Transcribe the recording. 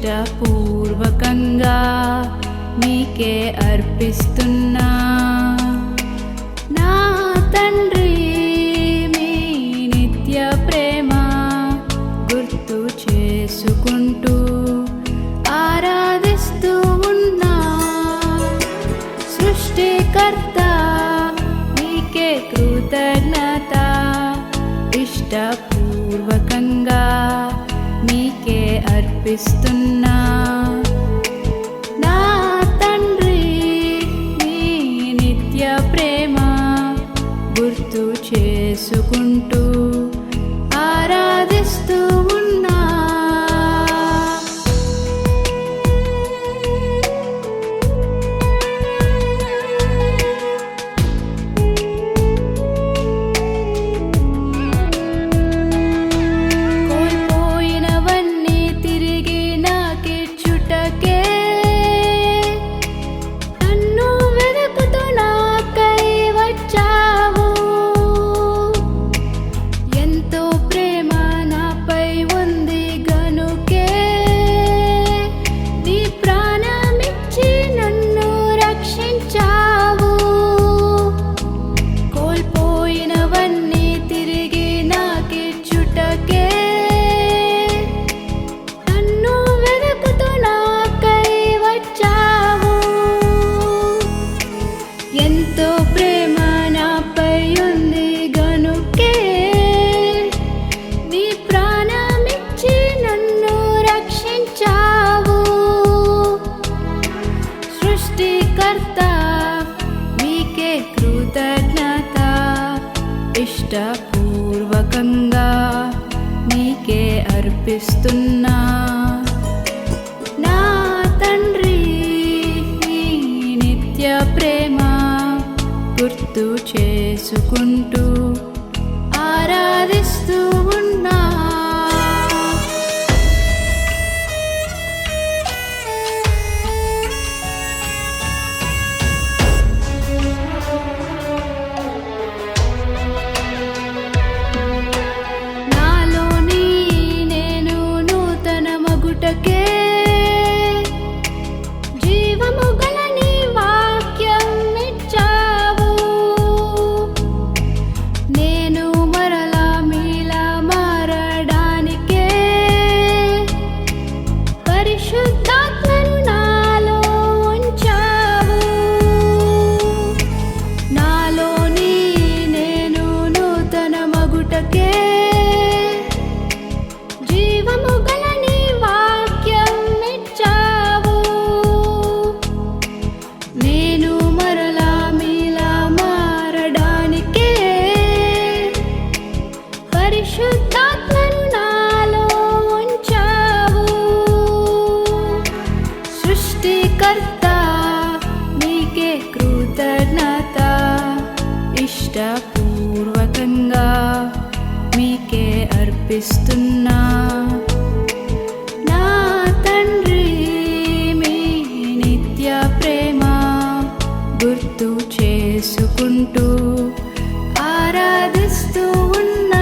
ఇష్టపూర్వకంగా మీకే అర్పిస్తున్నా. నా తండ్రి మీ నిత్య ప్రేమ గుర్తు చేసుకుంటూ ఆరాధిస్తూ ఉన్నా. సృష్టికర్త నీకే కృతజ్ఞత ఇష్టపూర్వకంగా అర్పిస్తున్నా సృష్టికర్త మీకే కృతజ్ఞత ఇష్టపూర్వకంగా మీకే అర్పిస్తున్నా. నా తండ్రి నిత్య ప్రేమ గుర్తు చేసుకుంటూ ఆరాధిస్తూ ఉన్నా. to get పరిశుద్ధాత్మను నాలో ఉంచావు. సృష్టికర్త నీకే కృతజ్ఞత ఇష్టపూర్వకంగా మీకే అర్పిస్తున్నా. నా తండ్రి మీ నిత్య ప్రేమ గుర్తు చేసుకుంటూ ఆరాధిస్తూ ఉన్నా.